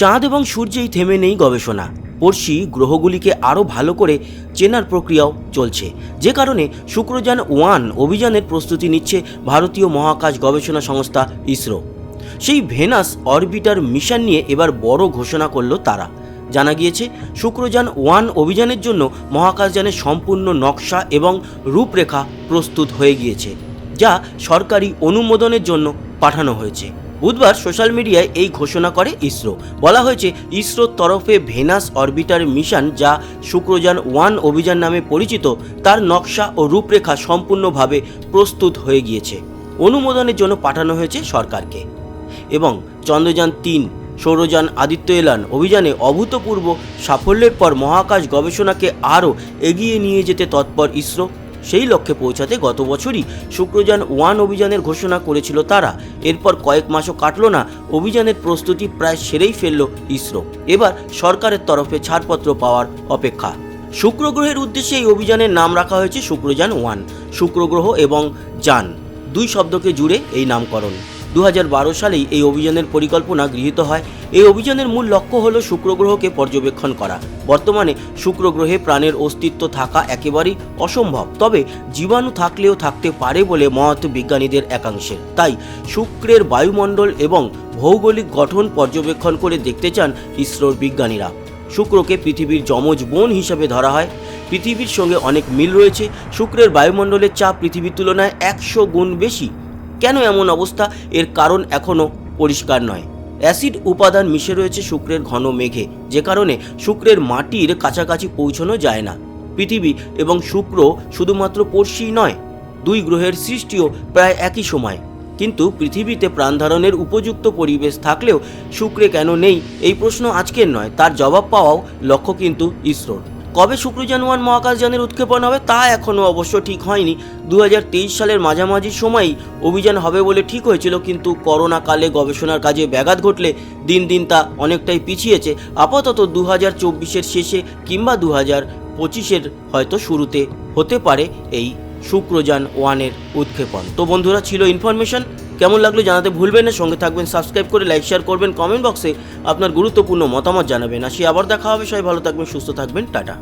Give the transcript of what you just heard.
চাঁদ এবং সূর্যেই থেমে নেই গবেষণা। পড়শি গ্রহগুলিকে আরও ভালো করে চেনার প্রক্রিয়াও চলছে। যে কারণে শুক্রযান ওয়ান অভিযানের প্রস্তুতি নিচ্ছে ভারতীয় মহাকাশ গবেষণা সংস্থা ইসরো। সেই ভেনাস অরবিটার মিশন নিয়ে এবার বড় ঘোষণা করল তারা। জানা গিয়েছে, শুক্রযান ওয়ান অভিযানের জন্য মহাকাশযানের সম্পূর্ণ নকশা এবং রূপরেখা প্রস্তুত হয়ে গিয়েছে, যা সরকারি অনুমোদনের জন্য পাঠানো হয়েছে। বুধবার সোশ্যাল মিডিয়ায় এই ঘোষণা করে ইসরো। বলা হয়েছে, ইসরোর তরফে ভেনাস অরবিটার মিশন, যা শুক্রযান ওয়ান অভিযান নামে পরিচিত, তার নকশা ও রূপরেখা সম্পূর্ণভাবে প্রস্তুত হয়ে গিয়েছে। অনুমোদনের জন্য পাঠানো হয়েছে সরকারকে। এবং চন্দ্রযান তিন, সৌরযান আদিত্য এলান অভিযানে অভূতপূর্ব সাফল্যের পর মহাকাশ গবেষণাকে আরও এগিয়ে নিয়ে যেতে তৎপর ইসরো সেই লক্ষ্যে পৌঁছাতে গত বছরই শুক্রযান ওয়ান অভিযানের ঘোষণা করেছিল তারা। এরপর কয়েক মাসও কাটল না, অভিযানের প্রস্তুতি প্রায় সেরেই ফেলল ইসরো। এবার সরকারের তরফে ছাড়পত্র পাওয়ার অপেক্ষা। শুক্র গ্রহের উদ্দেশ্যে এই অভিযানের নাম রাখা হয়েছে শুক্রযান ওয়ান শুক্র গ্রহ এবং যান। দুই শব্দকে জুড়ে এই নামকরণ। দু হাজার বারো সালেই এই অভিযানের পরিকল্পনা গৃহীত হয়। এই অভিযানের মূল লক্ষ্য হল শুক্র গ্রহকে পর্যবেক্ষণ করা। বর্তমানে শুক্র গ্রহে প্রাণের অস্তিত্ব থাকা একেবারেই অসম্ভব। তবে জীবাণু থাকলেও থাকতে পারে বলে মত বিজ্ঞানীদের একাংশের তাই শুক্রের বায়ুমণ্ডল এবং ভৌগোলিক গঠন পর্যবেক্ষণ করে দেখতে চান ইসরোর বিজ্ঞানীরা। শুক্রকে পৃথিবীর যমজ বোন হিসাবে ধরা হয়। পৃথিবীর সঙ্গে অনেক মিল রয়েছে। শুক্রের বায়ুমণ্ডলের চাপ পৃথিবীর তুলনায় একশো গুণ বেশি। কেন এমন অবস্থা? এর কারণ এখনও পরিষ্কার নয়। অ্যাসিড উপাদান মিশে রয়েছে শুক্রের ঘন মেঘে, যে কারণে শুক্রের মাটির কাছাকাছি পৌঁছানো যায় না। পৃথিবী এবং শুক্র শুধুমাত্র পড়শি নয়, দুই গ্রহের সৃষ্টিও প্রায় একই সময়। কিন্তু পৃথিবীতে প্রাণধারণের উপযুক্ত পরিবেশ থাকলেও শুক্রে কেন নেই, এই প্রশ্ন আজকের নয়। তার জবাব পাওয়াও লক্ষ্য কিন্তু ইসরোর। কবে শুক্রযান ওয়ান মহাকাশযানের উৎক্ষেপণ হবে তা এখনও অবশ্য ঠিক হয়নি। দু হাজার তেইশ সালের মাঝামাঝি সময়ই অভিযান হবে বলে ঠিক হয়েছিল, কিন্তু করোনা কালে গবেষণার কাজে ব্যাঘাত ঘটলে দিন দিন তা অনেকটাই পিছিয়েছে। আপাতত দু হাজার শেষে কিংবা দু হাজার পঁচিশের হয়তো শুরুতে হতে পারে এই শুক্রযান ওয়ানের উৎক্ষেপণ। তো বন্ধুরা, ছিল ইনফরমেশন কেমন লাগল জানাতে ভুলবেন না। সঙ্গে থাকবেন সাবস্ক্রাইব করে লাইক শেয়ার করবেন কমেন্ট বক্সে আপনার গুরুত্বপূর্ণ মতামত জানাবেন। আসি আবার দেখা হবে, সবাই ভালো থাকবেন, সুস্থ থাকবেন, টাটা।